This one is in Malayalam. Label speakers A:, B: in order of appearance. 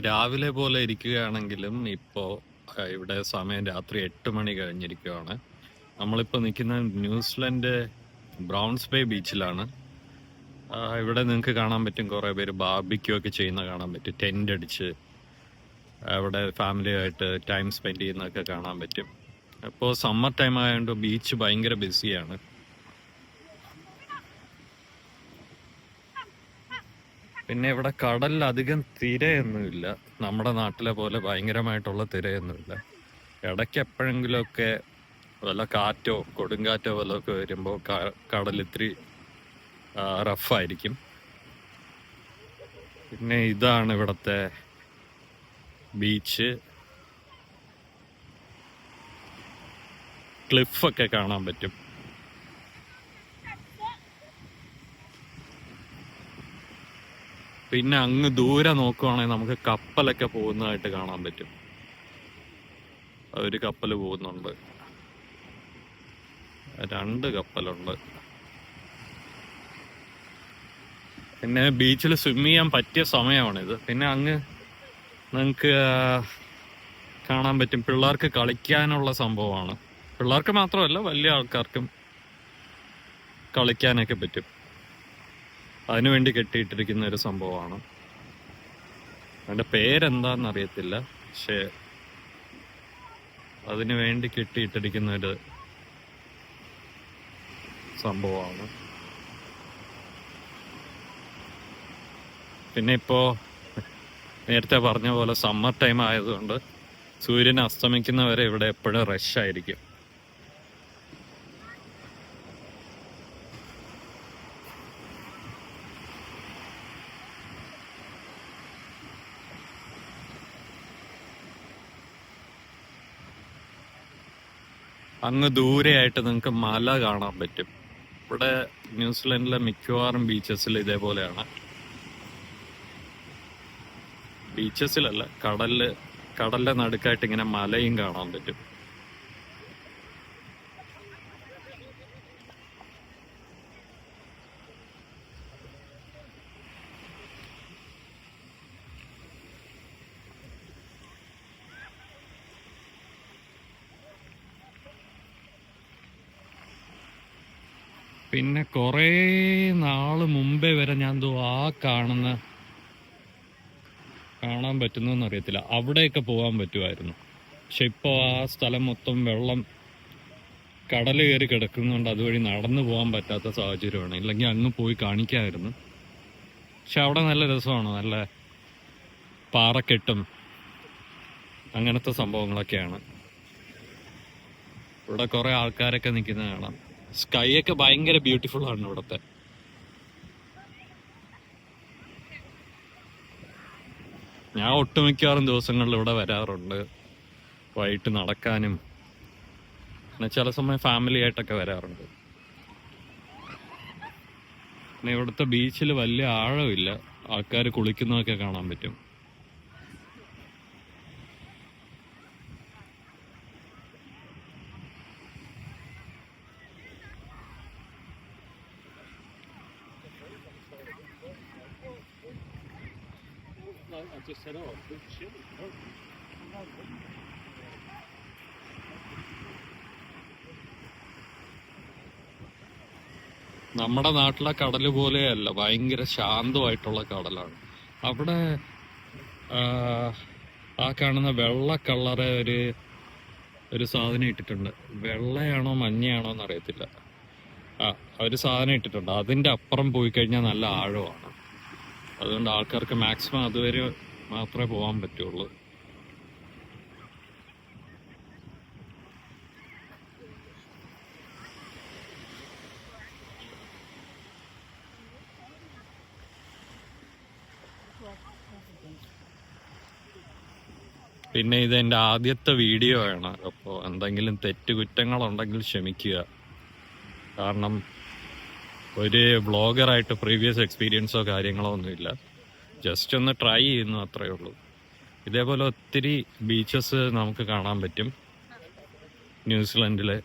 A: രാവിലെ പോലെ ഇരിക്കുകയാണെങ്കിലും ഇപ്പോൾ ഇവിടെ സമയം രാത്രി എട്ട് മണി കഴിഞ്ഞിരിക്കുകയാണ്. നമ്മളിപ്പോൾ നിൽക്കുന്ന ന്യൂസിലൻഡ് ബ്രൗൺസ് ബേ ബീച്ചിലാണ്. ഇവിടെ നിങ്ങൾക്ക് കാണാൻ പറ്റും കുറേ പേര് ബാർബിക്യൂ ഒക്കെ ചെയ്യുന്ന കാണാൻ പറ്റും. ടെന്റ് അടിച്ച് അവിടെ ഫാമിലിയായിട്ട് ടൈം സ്പെൻഡ് ചെയ്യുന്നതൊക്കെ കാണാൻ പറ്റും. അപ്പോൾ സമ്മർ ടൈം ആയതുകൊണ്ട് ബീച്ച് ഭയങ്കര ബിസിയാണ് പിന്നെ ഇവിടെ കടലിൽ അധികം തിരയൊന്നുമില്ല. നമ്മുടെ നാട്ടിലെ പോലെ ഭയങ്കരമായിട്ടുള്ള തിരയൊന്നുമില്ല. ഇടയ്ക്ക് എപ്പോഴെങ്കിലുമൊക്കെ വല്ല കാറ്റോ കൊടുങ്കാറ്റോ വല്ലതൊക്കെ വരുമ്പോൾ കടൽ ഇത്തിരി റഫായിരിക്കും പിന്നെ ഇതാണ് ഇവിടുത്തെ ബീച്ച്. ക്ലിഫൊക്കെ കാണാൻ പറ്റും. പിന്നെ അങ്ങ് ദൂരെ നോക്കുവാണെങ്കിൽ നമുക്ക് കപ്പലൊക്കെ പോകുന്നതായിട്ട് കാണാൻ പറ്റും. ഒരു കപ്പൽ പോകുന്നുണ്ട്. രണ്ട് കപ്പലുണ്ട്. പിന്നെ ബീച്ചിൽ സ്വിം ചെയ്യാൻ പറ്റിയ സമയമാണിത്. പിന്നെ അങ്ങ് നിങ്ങൾക്ക് കാണാൻ പറ്റും. പിള്ളേർക്ക് കളിക്കാനുള്ള സംഭവമാണ്. പിള്ളേർക്ക് മാത്രമല്ല വലിയ ആൾക്കാർക്കും കളിക്കാനൊക്കെ പറ്റും. അതിനുവേണ്ടി കെട്ടിയിട്ടിരിക്കുന്ന ഒരു സംഭവമാണ്. അതിന്റെ പേരെന്താന്ന് അറിയത്തില്ല പക്ഷേ അതിനു വേണ്ടി കെട്ടിയിട്ടിരിക്കുന്ന ഒരു സംഭവമാണ്. പിന്നെ ഇപ്പോൾ നേരത്തെ പറഞ്ഞ പോലെ സമ്മർ ടൈം ആയതുകൊണ്ട് സൂര്യൻ അസ്തമിക്കുന്നവരെ ഇവിടെ എപ്പോഴും റഷ് ആയിരിക്കും അങ്ങ് ദൂരെയായിട്ട് നിങ്ങൾക്ക് മല കാണാൻ പറ്റും. ഇവിടെ ന്യൂസിലൻഡിലെ മിക്കവാറും ബീച്ചസിൽ ഇതേപോലെയാണ്. ബീച്ചസിലല്ല കടലിൽ കടലിന്റെ നടുക്കായിട്ട് ഇങ്ങനെ മലയും കാണാൻ പറ്റും. പിന്നെ കുറേ നാൾ മുമ്പേ വരെ ഞാൻ എന്തോ ആ കാണുന്ന കാണാൻ പറ്റുന്നതെന്ന് അറിയത്തില്ല. അവിടെയൊക്കെ പോകാൻ പറ്റുമായിരുന്നു. പക്ഷെ ഇപ്പോൾ ആ സ്ഥലം മൊത്തം വെള്ളം കടൽ കയറി കിടക്കുന്നതുകൊണ്ട് അതുവഴി നടന്നു പോകാൻ പറ്റാത്ത സാഹചര്യമാണ്. ഇല്ലെങ്കിൽ അങ്ങ് പോയി കാണിക്കാമായിരുന്നു പക്ഷെ അവിടെ നല്ല രസമാണ്. നല്ല പാറക്കെട്ടും അങ്ങനത്തെ സംഭവങ്ങളൊക്കെയാണ്. ഇവിടെ കുറേ ആൾക്കാരൊക്കെ നിൽക്കുന്നത് കാണാം. സ്കൈ ഒക്കെ ഭയങ്കര ബ്യൂട്ടിഫുൾ ആണ് ഇവിടുത്തെ. ഞാൻ ഒട്ടുമിക്കവാറും ദിവസങ്ങളിൽ ഇവിടെ വരാറുണ്ട്. വൈകിട്ട് നടക്കാനും. പിന്നെ ചില സമയം ഫാമിലി ആയിട്ടൊക്കെ വരാറുണ്ട്. പിന്നെ ഇവിടുത്തെ ബീച്ചിൽ വലിയ ആഴമില്ല. ആൾക്കാർ കുളിക്കുന്നതൊക്കെ കാണാൻ പറ്റും.
B: I just said, oh, good chilly.
A: നമ്മുടെ നാട്ടിലെ കടൽ പോലെയല്ല ഭയങ്കര ശാന്തമായിട്ടുള്ള കടലാണ്. അവിടെ ആ, കാണുന്ന വെള്ള കളറ് ഒരു ഒരു സാധനം ഇട്ടിട്ടുണ്ട്. വെള്ളയാണോ മഞ്ഞയാണോ എന്ന് അറിയത്തില്ല. ആ ഒരു സാധനം ഇട്ടിട്ടുണ്ട്. അതിന്റെ അപ്പുറം പോയി കഴിഞ്ഞാൽ നല്ല ആഴമാണ്. അതുകൊണ്ട് ആൾക്കാർക്ക് മാക്സിമം അതുവരെ മാത്രമേ പോകാൻ പറ്റുള്ളൂ. പിന്നെ ഇത് എന്റെ ആദ്യത്തെ വീഡിയോ ആണ് അപ്പോൾ എന്തെങ്കിലും തെറ്റുകുറ്റങ്ങളുണ്ടെങ്കിൽ ക്ഷമിക്കുക. കാരണം ഒരു വ്ളോഗറായിട്ട് പ്രീവിയസ് എക്സ്പീരിയൻസോ കാര്യങ്ങളോ ഒന്നുമില്ല. ജസ്റ്റ് ഒന്ന് ട്രൈ ചെയ്യുന്നു അത്രയേ ഉള്ളൂ. ഇതേപോലെ ഒത്തിരി ബീച്ചസ് നമുക്ക് കാണാൻ പറ്റും. ന്യൂസിലൻഡിലെ